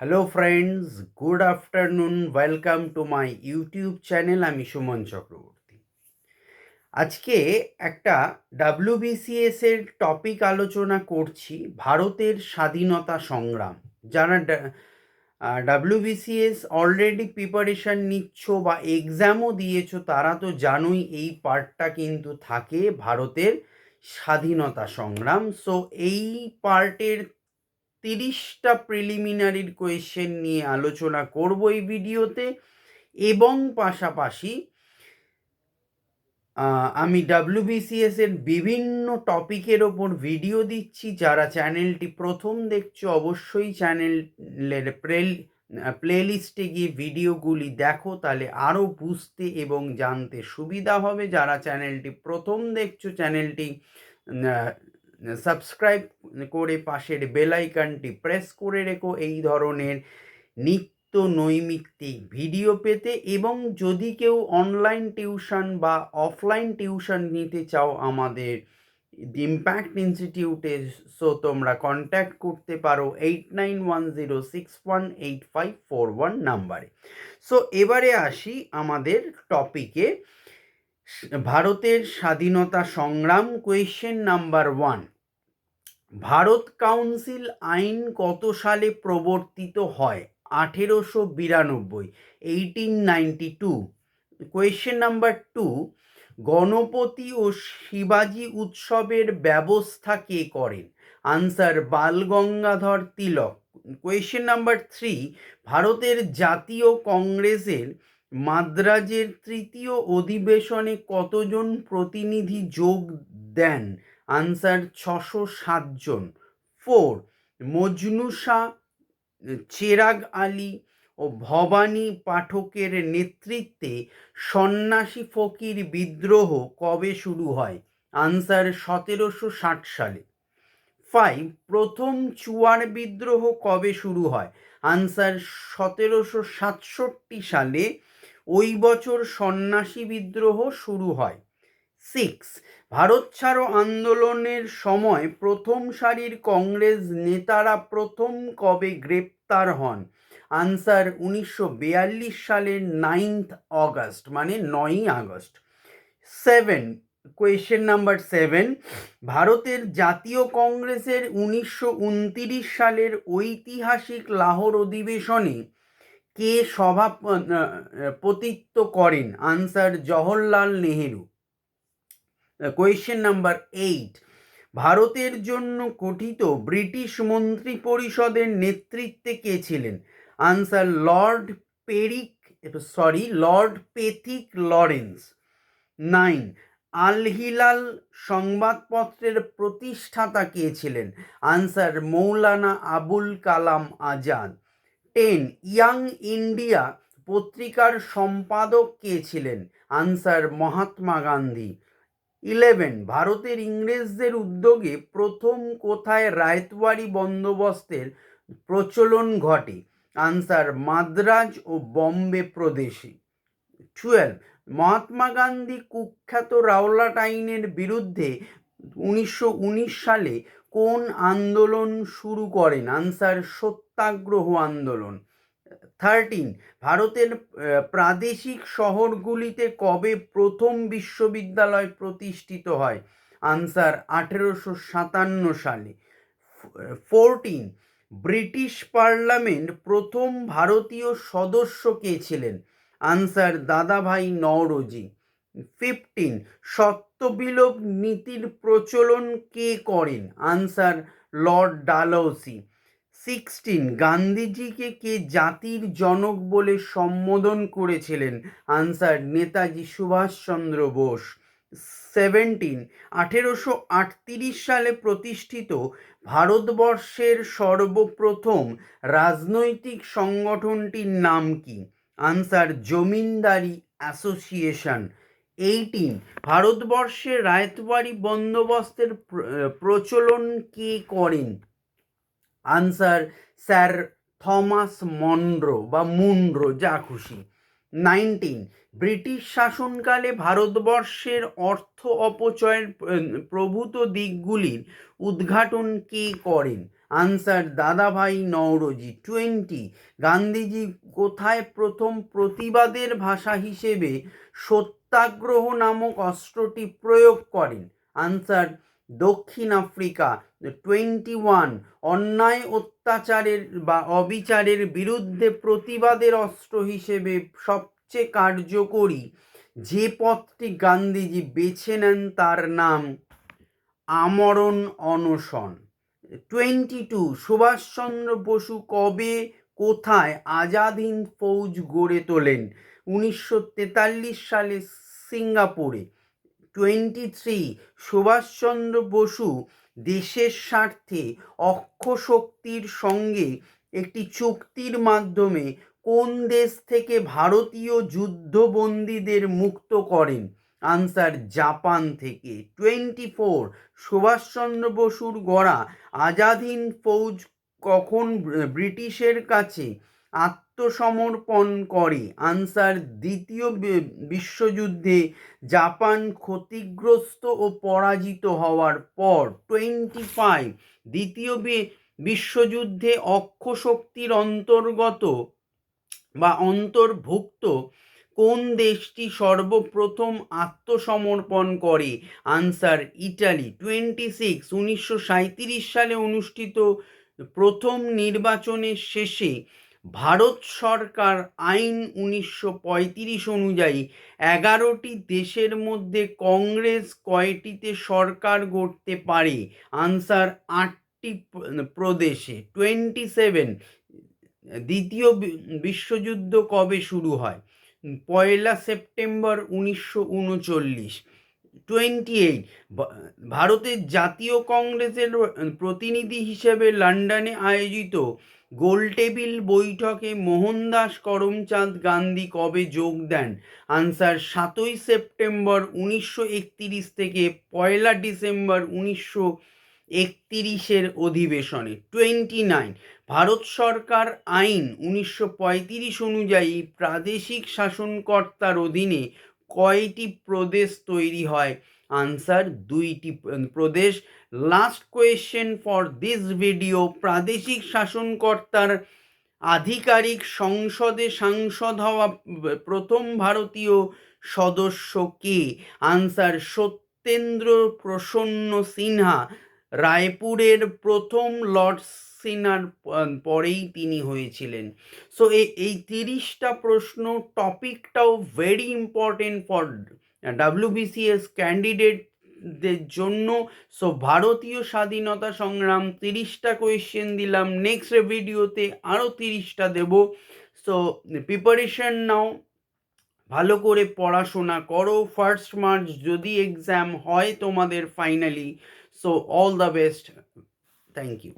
Hello friends good afternoon welcome to my YouTube channel আমি সুমন চক্রবর্তী। আজকে একটা ডাব্লিউবিসিএস এর টপিক আলোচনা করছি, ভারতের স্বাধীনতা সংগ্রাম। যারা ডাব্লিউবিসিএস অলরেডি প্রিপারেশন নিচ্ছ বা এক্সামও দিয়েছ, তারা তো জানোই এই পার্টটা কিন্তু থাকে ভারতের স্বাধীনতা সংগ্রাম। সো এই পার্টের তিরিশটা প্রিলিমিনারির কোয়েশ্চেন নিয়ে আলোচনা করব এই ভিডিওতে এবং পাশাপাশি আমি ডাব্লিউবিসিএস এর বিভিন্ন টপিকের ওপর ভিডিও দিচ্ছি। যারা চ্যানেলটি প্রথম দেখছ, অবশ্যই চ্যানেলের প্রেল প্লেলিস্টে গিয়ে ভিডিওগুলি দেখো, তাহলে আরও বুঝতে এবং জানতে সুবিধা হবে। যারা চ্যানেলটি প্রথম দেখছ চ্যানেলটি সাবস্ক্রাইব করে পাশের বেল আইকনটি প্রেস করে রেখো এই ধরনের নিত্য নৈমিত্তিক ভিডিও পেতে এবং যদি কেউ অনলাইন টিউশন বা অফলাইন টিউশন নিতে চাও আমাদের ইম্প্যাক্ট ইনস্টিটিউটে, সো তোমরা কন্ট্যাক্ট করতে পারো eight nine one zero six one eight five four one নাম্বারে। সো এবারে আসি আমাদের টপিকে ভারতের স্বাধীনতা সংগ্রাম question number one Bharat council আইন কত সালে প্রবর্তিত হয়? আঠেরোশো বিরানব্বই eighteen ninety two question number two Ganapati ও শিবাজি উৎসবের ব্যবস্থা কে করেন? Answer Balgangadhar Tilak. Question number three ভারতের জাতীয় কংগ্রেসের মাদ্রাজের তৃতীয় অধিবেশনে কতজন প্রতিনিধি যোগ দেন? আনসার ছশো সাতজন ফোর মজনু শাহ, চেরাগ আলী ও ভবানী পাঠকের নেতৃত্বে সন্ন্যাসী ফকির বিদ্রোহ কবে শুরু হয়? আনসার সতেরোশো ষাট সালে। ফাইভ প্রথম চুয়ার বিদ্রোহ কবে শুরু হয়? আনসার সতেরোশো সাতষট্টি সালে। ওই বছর সন্ন্যাসী বিদ্রোহ শুরু হয়। সিক্স। ভারত ছাড়ো আন্দোলনের সময় প্রথম সারির কংগ্রেস নেতারা প্রথম কবে গ্রেপ্তার হন? আনসার উনিশশো বিয়াল্লিশ সালের নাইন্থ অগস্ট মানে নয়ই August. Seven, question number seven. ভারতের জাতীয় কংগ্রেসের উনিশশো উনতিরিশ সালের ঐতিহাসিক লাহোর অধিবেশনে কে সভাপতিত্ব করেন? Answer Jawaharlal Nehru. Question number eight ভারতের জন্য গঠিত ব্রিটিশ মন্ত্রী পরিষদের নেতৃত্বে কে ছিলেন? Answer lord Perick sorry lord Pethick Lawrence nine Al Hilal সংবাদপত্রের প্রতিষ্ঠাতা কে ছিলেন? Answer Maulana Abul Kalam Azad. Ten Young India পত্রিকার সম্পাদক কে ছিলেন? আনসার মহাত্মা গান্ধী. ইলেভেন, ভারতের ইংরেজদের উদ্যোগে প্রথম কোথায় রায়তওয়ারি বন্দোবস্তের প্রচলন ঘটে? আনসার, মাদ্রাজ ও বম্বে প্রদেশে। টুয়েলভ, মহাত্মা গান্ধী কুখ্যাত রাওলাট আইনের বিরুদ্ধে উনিশশো উনিশ সালে কোন আন্দোলন শুরু করেন? আনসার, সত্যাগ্রহ আন্দোলন। থার্টিন ভারতের প্রাদেশিক শহরগুলিতে কবে প্রথম বিশ্ববিদ্যালয় প্রতিষ্ঠিত হয়? আনসার আঠেরোশো সাতান্ন সালে। ফোরটিন ব্রিটিশ পার্লামেন্ট প্রথম ভারতীয় সদস্য কে ছিলেন? আনসার দাদাভাই নওরোজি। ফিফটিন সত্যবিলোপ নীতির প্রচলন কে করেন? আনসার লর্ড ডালৌসি সিক্সটিন, গান্ধীজিকে কে জাতির জনক বলে সম্বোধন করেছিলেন? আনসার নেতাজি সুভাষচন্দ্র বোস। সেভেন্টিন আঠেরোশো আটত্রিশ সালে প্রতিষ্ঠিত ভারতবর্ষের সর্বপ্রথম রাজনৈতিক সংগঠনটির নাম কি? Answer জমিনদারি association. এইটিন ভারতবর্ষে রায়তবাড়ি বন্দোবস্তের প্রচলন কে করেন? আনসার স্যার থমাস মনরো বা মুনরো যা খুশি। নাইনটিন ব্রিটিশ শাসনকালে ভারতবর্ষের অর্থ অপচয়ের প্রভূত দিকগুলির উদ্ঘাটন কে করেন? আনসার দাদাভাই নওরোজি। টোয়েন্টি গান্ধীজি কোথায় প্রথম প্রতিবাদের ভাষা হিসেবে সত্যাগ্রহ নামক অস্ত্রটি প্রয়োগ করেন? আনসার দক্ষিণ আফ্রিকা টোয়েন্টি ওয়ান অন্যায় অত্যাচারের বা অবিচারের বিরুদ্ধে প্রতিবাদের অস্ত্র হিসেবে সবচেয়ে কার্যকরী যে পথটি গান্ধীজি বেছে নেন তার নাম আমরণ অনশন। টোয়েন্টি টু সুভাষচন্দ্র বসু কবে, কোথায় আজাদ হিন্দ ফৌজ গড়ে তোলেন? উনিশশো তেতাল্লিশ সালে সিঙ্গাপুরে। টোয়েন্টি থ্রি সুভাষচন্দ্র বসু দেশের স্বার্থে অক্ষ শক্তির সঙ্গে একটি চুক্তির মাধ্যমে কোন দেশ থেকে ভারতীয় যুদ্ধবন্দীদের মুক্ত করেন? আনসার জাপান থেকে। টোয়েন্টি ফোর সুভাষচন্দ্র বসুর গড়া আজাদ ফৌজ কখন ব্রিটিশের কাছে আত্মসমর্পণ করে। আনসার দ্বিতীয় বিশ্বযুদ্ধে জাপান ক্ষতিগ্রস্ত ও পরাজিত হওয়ার পর টোয়েন্টি ফাইভ দ্বিতীয় বিশ্বযুদ্ধে অক্ষ শক্তির অন্তর্গত বা অন্তর্ভুক্ত কোন দেশটি সর্বপ্রথম আত্মসমর্পণ করে? Answer Italy. টোয়েন্টি সিক্স উনিশশো সাঁইত্রিশ সালে অনুষ্ঠিত প্রথম নির্বাচনের শেষে ভারত সরকার আইন উনিশশো পঁয়ত্রিশ অনুযায়ী এগারোটি দেশের মধ্যে কংগ্রেস কয়টিতে সরকার গড়তে পারে? আনসার আটটি প্রদেশে। টোয়েন্টি সেভেন দ্বিতীয় বিশ্বযুদ্ধ কবে শুরু হয়? পয়লা সেপ্টেম্বর উনিশশো উনচল্লিশ। টোয়েন্টি এইট ভারতের জাতীয় কংগ্রেসের প্রতিনিধি হিসেবে লন্ডনে আয়োজিত গোলটেবিল বৈঠকে মোহনদাস করমচাঁদ গান্ধী কবে যোগ দেন? আনসার সাতই সেপ্টেম্বর উনিশশো একতিরিশ থেকে পয়লা ডিসেম্বর উনিশশো একতিরিশের অধিবেশনে। টোয়েন্টি নাইন, ভারত সরকার আইন উনিশশো পঁয়ত্রিশ অনুযায়ী প্রাদেশিক শাসনকর্তার অধীনে কয়টি প্রদেশ তৈরি হয়? আনসার দুইটি প্রদেশ। Last question for this video প্রাদেশিক শাসনকর্তার আধিকারিক সংসদে সাংসদ হওয়া প্রথম ভারতীয় সদস্য কে? আনসার সত্যেন্দ্র প্রসন্ন সিনহা। রায়পুরের প্রথম লর্ড সিনার পরেই তিনি হয়েছিলেন। সো এই তিরিশটা প্রশ্ন টপিকটাও ভেরি ইম্পর্টেন্ট ফর ডাব্লিউবিসিএস ক্যান্ডিডেটদের জন্য। সো ভারতীয় স্বাধীনতা সংগ্রাম, তিরিশটা কোয়েশ্চেন দিলাম। নেক্সট ভিডিওতে আরও তিরিশটা দেব। সো প্রিপারেশন নাও। ভালো করে পড়াশোনা করো। ফার্স্ট মার্চ যদি এক্সাম হয় তোমাদের finally so all the best thank you